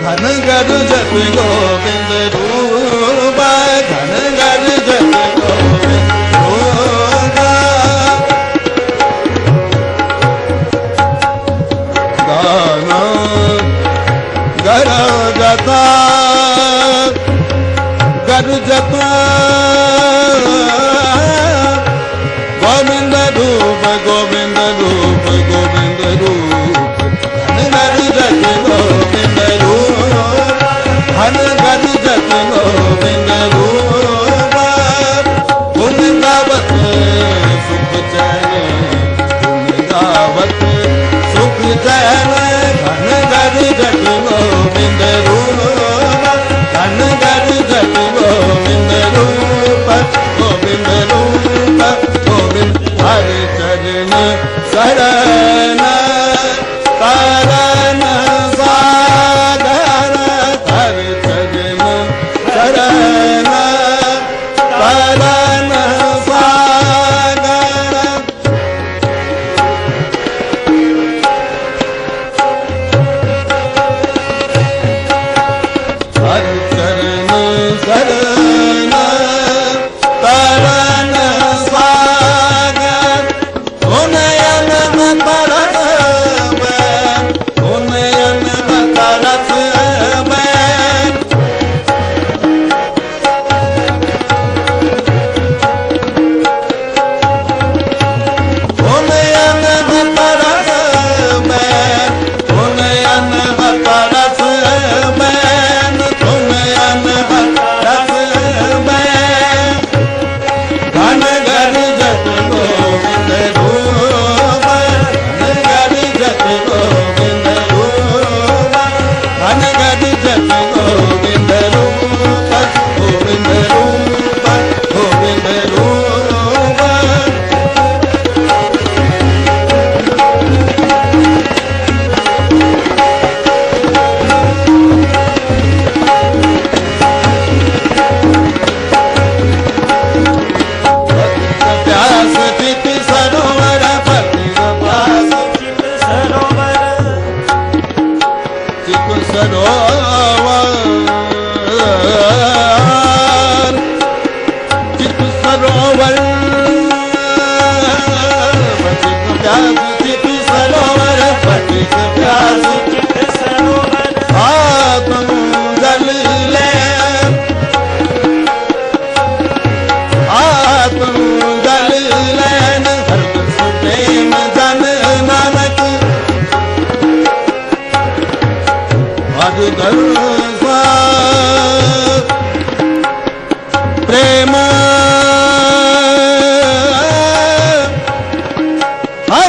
ਧਨ ਗੜ ਜਤ ਗੋਬਿੰਦ ਰੂਪ ਧਨ ਗੜ ਜਤ ਗੋਬਿੰਦ ਰੂਪਾ ਧਨ ਗੜ ਜਤ ਗੜ ਜਤ शरण पर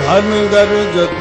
ਧਨ ਦਰਜਤ